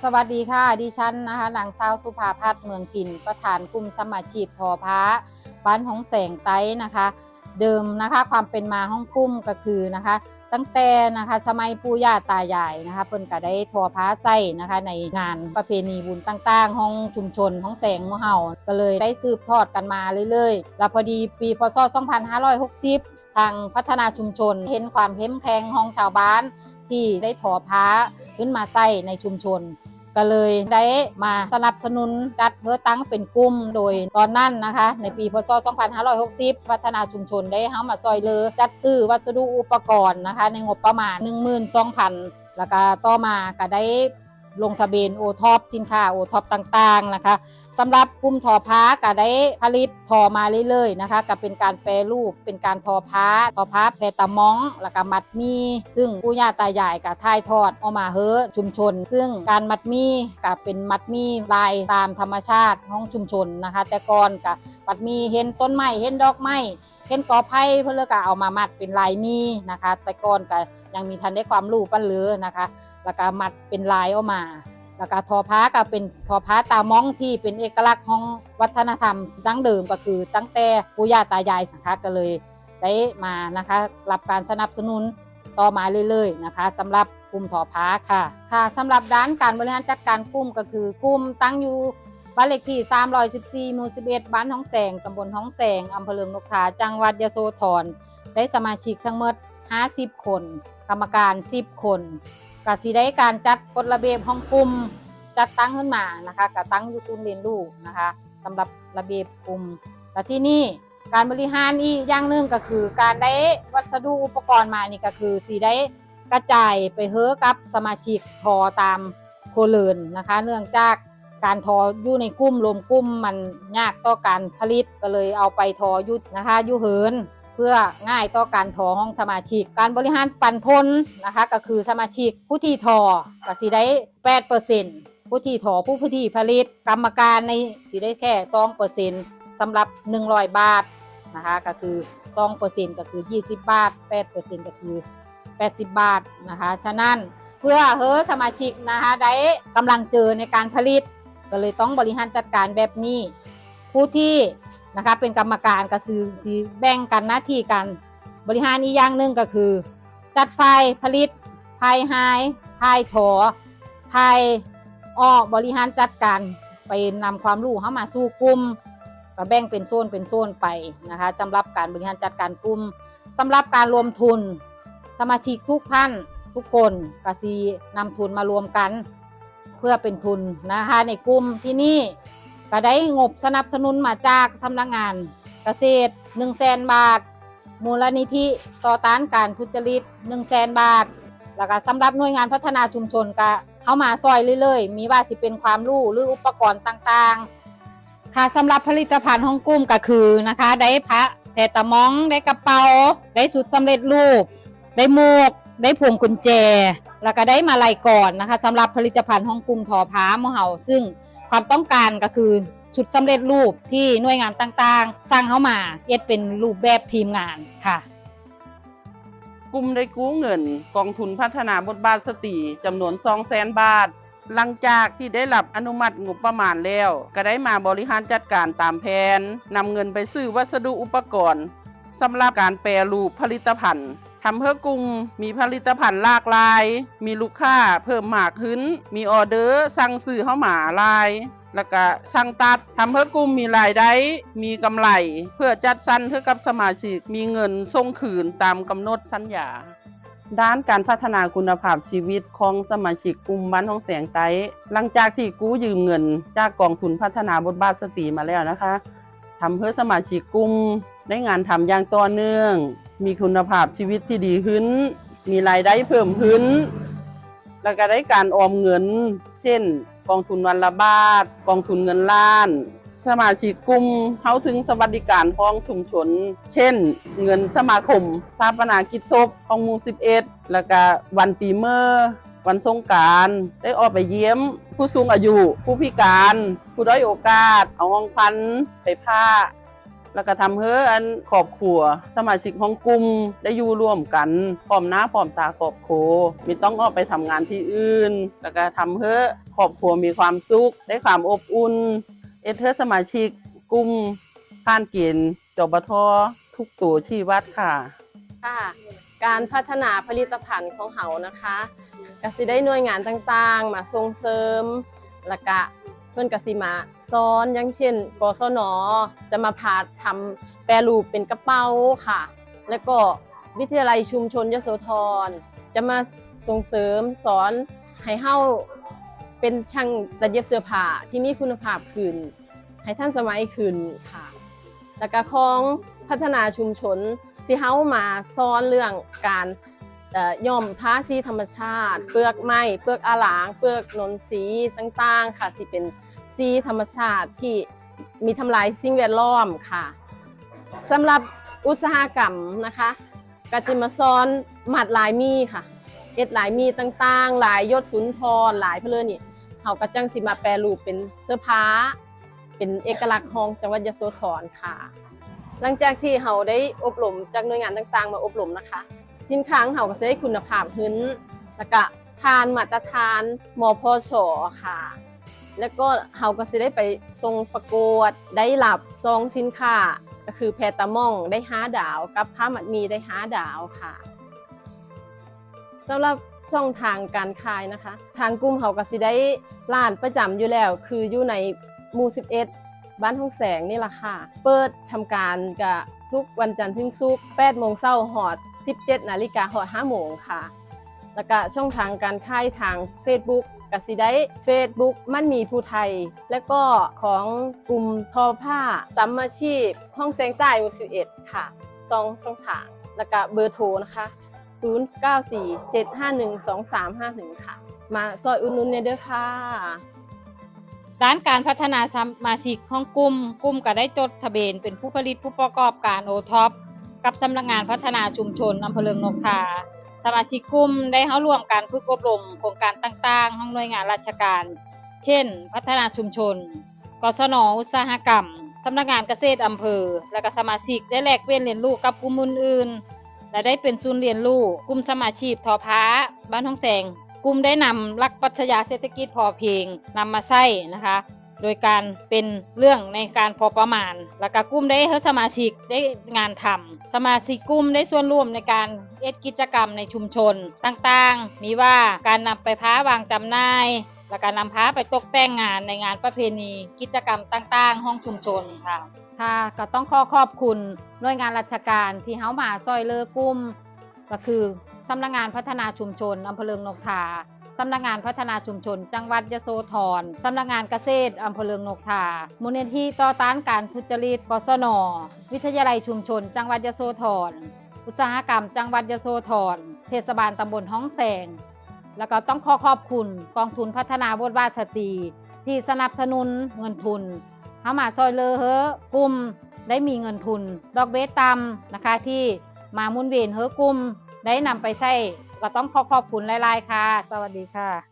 สวัสดีค่ะ ดิฉันนะคะนางสาวสุภาพัฒน์เมืองกิน ประธานกลุ่มสมาชีพทอพ้าบ้านของแสงไต้นะคะ เดิมนะคะความเป็นมาห้องกลุ่มก็คือนะคะ ตั้งแต่นะคะสมัยปู่ย่าตายายนะคะเพิ่นก็ได้ทอผ้าไส้นะคะ ในงานประเพณีบุญต่างๆห้องชุมชนห้องแสงหมู่เฮาก็เลยได้สืบทอดกันมาเรื่อยๆแล้วพอดีปีพศ 2560 ทางพัฒนาชุมชนเห็นความเข้มแข็งของชาวบ้านที่ได้ทอผ้าขึ้นมาใส่ในชุมชน ก็เลยได้มาสนับสนุนจัดเพื่อตั้งเป็นกลุ่มโดยตอนนั้นนะคะ ในปีพศ 2560 พัฒนาชุมชนได้เข้ามาซอยเลอจัดซื้อวัสดุอุปกรณ์นะคะ ในงบประมาณ 12,000 แล้วก็ต่อมาก็ได้ ลงทะเบียนโอท็อปสินค้าโอท็อปต่างๆนะคะสำหรับกลุ่มทอผ้าก็ได้ผลิตทอมาเรื่อยๆนะคะก็เป็นการแปรรูปเป็นการทอผ้าทอผ้าแพรตะมองแล้วก็มัดมีซึ่งปู่ย่าตายายก็ถ่ายทอดออกมาเฮ้อชุมชน ซึ่งการมัดมีก็เป็นมัดมีลายตามธรรมชาติของชุมชนนะคะ แต่ก่อนก็มัดมีเห็นต้นไม้เห็นดอกไม้เห็นกอไผ่เพื่อก็เอามามัดเป็นลายมีนะคะ แต่ก่อนก็ยังมีทันได้ความรู้ปั้นเลือนะคะ แล้วก็มัดเป็นลายออกมา แล้วก็ทอผ้าก็เป็นทอผ้าตามองที่เป็นเอกลักษณ์ของวัฒนธรรมดั้งเดิมก็คือ ตั้งแต่ปู่ย่าตายายนะคะก็เลยได้มานะคะรับการสนับสนุนต่อมาเรื่อยๆนะคะสำหรับกลุ่มทอผ้าค่ะค่ะสำหรับด้านการบริหารจัดการกลุ่มก็คือกลุ่มตั้งอยู่บ้านเลขที่ 314หมู่11 บ้านท้องแสงตำบลท้องแสงอำเภอเลืองนกทาจังหวัดยโสธร ได้สมาชิกทั้งหมด 50 คน กรรมการ10คนก็สิได้การจัดกฎระเบียบของกลุ่มจัดตั้งขึ้นมานะคะก็ตั้งยู่ศูนเรียนรู้นะคะสำหรับระเบียบกลุ่มและที่นี่การบริหารอีกอย่างหนึ่งก็คือ การได้วัสดุอุปกรณ์มานี่ก็คือสีได้กระจายไปเฮ้อกับสมาชิกทอตามโคเลินนะคะ เนื่องจากการทออยู่ในกลุ่มรวมกลุ่มมันยากต่อการผลิตก็เลยเอาไปทออยุนะคะอยุเหิน เพื่อง่ายต่อการทอห้องสมาชิก การบริหารปันพลนะคะก็คือสมาชิกผู้ที่ทอก็สิได้8เปอร์เซ็นต์ผู้ที่ทอผู้ผู้ที่ผลิตกรรมการในสิได้แค่2เปอร์เซ็นต์สำหรับ 100 บาทนะคะก็คือ2เปอร์เซ็นต์ก็คือ 20 บาท8เปอร์เซ็นต์ก็คือ 80 บาทนะคะฉะนั้นเพื่อเฮ้อสมาชิกนะคะได้กำลังเจอในการผลิต ก็เลยต้องบริหารจัดการแบบนี้ ผู้ที่ นะคะเป็นกรรมการก็คือสีแบ่งกันหน้าที่กัน บริหารอีกอย่างหนึ่งก็คือ จัดไฟผลิตภายหายภายถอภายอ้อบริหารจัดการไปนำความรู้เข้ามาสู่กลุ่มก็แบ่งเป็นโซนเป็นโซนไปนะคะสำหรับการบริหารจัดการกลุ่มสำหรับการรวมทุน สมาชิกทุกท่านทุกคนกสีนำทุนมารวมกัน เพื่อเป็นทุนนะคะในกลุ่มที่นี่ ก็ได้งบสนับสนุนมาจากสำนักงานเกษตร1 0 0 0 0แสนบาท มูลนิธิต่อต้านการทุจริต1 0 0 0 0แสนบาท แล้วก็สำหรับหน่วยงานพัฒนาชุมชนก็เข้ามาซอยเรื่อยๆ มีว่าสิเป็นความรู้หรืออุปกรณ์ต่างๆ ค่ะสำหรับผลิตภัณฑ์ของกลุ่มก็คือนะคะ ได้พระแต่ตะมองได้กระเป๋า ได้สุดสำเร็จรูป ได้หมวกได้พวงกุญแจ แล้วก็ได้มาลัยก่อนนะคะสำหรับผลิตภัณฑ์ของกลุ่มทอผ้าหมเฮาซึ่ง ความต้องการก็คือชุดสำเร็จรูปที่หน่วยงานต่างๆ สร้างเข้ามาเอ็ดเป็นรูปแบบทีมงานค่ะ กลุ่มได้กู้เงิน กองทุนพัฒนาบทบาทสตรีจำนวน2 0 0แสนบาท หลังจากที่ได้รับอนุมัติงบประมาณแล้ว ก็ได้มาบริหารจัดการตามแผนนำเงินไปซื้อวัสดุอุปกรณ์สำหรับการแปรรูปผลิตภัณฑ์ ทำเพื่อกลุ่มมีผลิตภัณฑ์หลากหลาย มีลูกค้าเพิ่มมากขึ้น มีออเดอร์สั่งซื้อเข้ามาหลายแล้วก็ช่างตัดทำเพื่อกลุ่มมีรายได้ มีกำไร เพื่อจัดสรรเพื่อกับสมาชิก มีเงินส่งคืนตามกำหนดสัญญา ด้านการพัฒนาคุณภาพชีวิตของสมาชิกกลุ่มบ้านท้องแสงไต้หลังจากที่กู้ยืมเงิน จากกองทุนพัฒนาบทบาทสตรีมาแล้วนะคะทำเพื่อสมาชิกกลุ่มได้งานทำอย่างต่อเนื่องมีคุณภาพชีวิตที่ดีขึ้น มีรายได้เพิ่มขึ้น แล้วก็ได้การออมเงิน เช่น กองทุนวันละบาท กองทุนเงินล้าน สมาชิกกลุ่มเข้าถึงสวัสดิการของชุมชน เช่น เงินสมาคมสาปนากิจศพของมู่11แล้วก็วันปีเมอร์วันสงการได้ออกไปเยี่ยม ผู้สูงอายุ ผู้พิการ ผู้ด้อยโอกาส เอาห้องพันไปผ้า แล้วก็ทำให้อันครอบครัวสมาชิกของกลุ่มได้อยู่ร่วมกันพร้อมหน้าพร้อมตาครอบครัวมีต้องออกไปทำงานที่อื่น แล้วก็ทำให้ครอบครัวมีความสุขได้ความอบอุ่นเอเธอสมาชิกกลุ่มผ่านเกณฑ์จบททุกตัวที่วัดค่ะค่ะการพัฒนาผลิตภัณฑ์ของเฮานะคะก็สิได้หน่วยงานต่างๆ มาส่งเสริมแล้วก็ เพื่อนกสิมาสอนอย่างเช่นกศนจะมาพาทำแปรรูปเป็นกระเป๋าค่ะ แล้วก็วิทยาลัยชุมชนยโสธรจะมาส่งเสริมสอนให้เฮาเป็นช่างตัดเย็บเสื้อผ้าที่มีคุณภาพขึ้น ให้ท่านสมัยขึ้นค่ะ แล้วก็ของพัฒนาชุมชนสิเฮามาสอนเรื่องการ ย่อมผ้าสีธรรมชาติ เปลือกไม้เปลือกอาหลาง เปลือกนนสีต่างๆค่ะที่เป็นสีธรรมชาติที่มีทำลายสิ่งแวดล้อมค่ะสำหรับอุตสาหกรรมนะคะก็จะมาสอนหมัดลายมีค่ะเอ็ดลายมีต่างๆ หลายยศสุนทรหลายเพลือนี่เขาก็จังสิมาแปรรูปเป็นเสื้อผ้า เป็นเอกลักษณ์ของจังหวัดยโสธรค่ะ หลังจากที่เราได้อบรมจากหน่วยงานต่างๆ มาอบรมนะคะ สินค้าของเราก็จะได้คุณภาพหึ้นแล้วก็ผ่านมาตรฐานมพชค่ะ แล้วก็เราก็จะได้ไปทรงประกวดได้รับซองสินค้าก็คือแพตามองได้ห้าดาว กับผ้ามัดมีได้ห้าดาวค่ะสำหรับช่องทางการขายนะคะ ทางกลุ่มเขาก็สิได้ร้านประจำอยู่แล้ว คืออยู่ในหมู่11 บ้านห้องแสงนี่แหละค่ะ เปิดทำการกับ ทุกวันจันทร์ถึงศุกร์8โมงเช้าหอด 17 นาฬิกาหอด5โมงค่ะ แล้วก็ช่องทางการค่ายทาง Facebook กสิได้ Facebook มั่นมีภูไทย และก็ของกลุ่มทอผ้าสัมมาชีพ ห้องแสงใต้หมู่11ค่ะซองช่องทาง แล้วก็เบอร์โทรนะคะ 0947512351 ค่ะ มาซอยอุดหนุนเนี่ยเด้อค่ะ ด้านการพัฒนาสมาชิกของกลุ่มกลุ่มก็ได้จดทะเบียนเป็นผู้ผลิตผู้ประกอบการโอท็อปกับสำนักงานพัฒนาชุมชนอำเภอเลืองนกทาสมาชิกกลุ่มได้เข้าร่วมการฝึกอบรมโครงการต่างๆของหน่วยงานราชการ เช่น พัฒนาชุมชน กศนอุตสาหกรรมสำนักงานเกษตรอำเภอ และก็สมาชิกได้แลกเปลี่ยนเรียนรู้กับกลุ่มอื่นๆและได้เป็นศูนย์เรียนรู้กลุ่มสมาชีพทอผ้า บ้านท้องแสง กลุ่มได้นำหลักปรัชญาเศรษฐกิจพอเพียงนำมาใช้นะคะ โดยการเป็นเรื่องในการพอประมาณ แล้วก็กลุ่มได้ให้สมาชิกได้งานทำสมาชิกกลุ่มได้ส่วนร่วมในการเอ็ดกิจกรรมในชุมชนต่างๆ มีว่าการนำไปพ้าวางจำหน่ายและการนำพ้าไปตกแต่งงานในงานประเพณี กิจกรรมต่างๆ ห้องชุมชนค่ะค่ะก็ต้องขอขอบคุณหน่วยงานราชการที่เฮามาซอยเลอกลุ่มก็คือ สำนักงานพัฒนาชุมชนอำเภอเลืองนกทาสำนักงานพัฒนาชุมชน จังหวัดยโสธรสำนักงานเกษตรอำเภอเลืองนกทามูลนิธิต่อต้านการทุจริตกศน วิทยาลัยชุมชน จังหวัดยโสธรอุตสาหกรรม จังหวัดยโสธรเทศบาลตำบลห้องแสง แล้วก็ต้องขอขอบคุณกองทุนพัฒนาบทบาทสตรี ที่สนับสนุนเงินทุนเฮามาซอยเลอเฮอกลุ่มได้มีเงินทุน ดอกเบี้ยต่ำนะคะที่มามุนเวียนเฮอกุม ได้นำไปใช้ก็ต้องขอขอบคุณหลายๆค่ะ สวัสดีค่ะ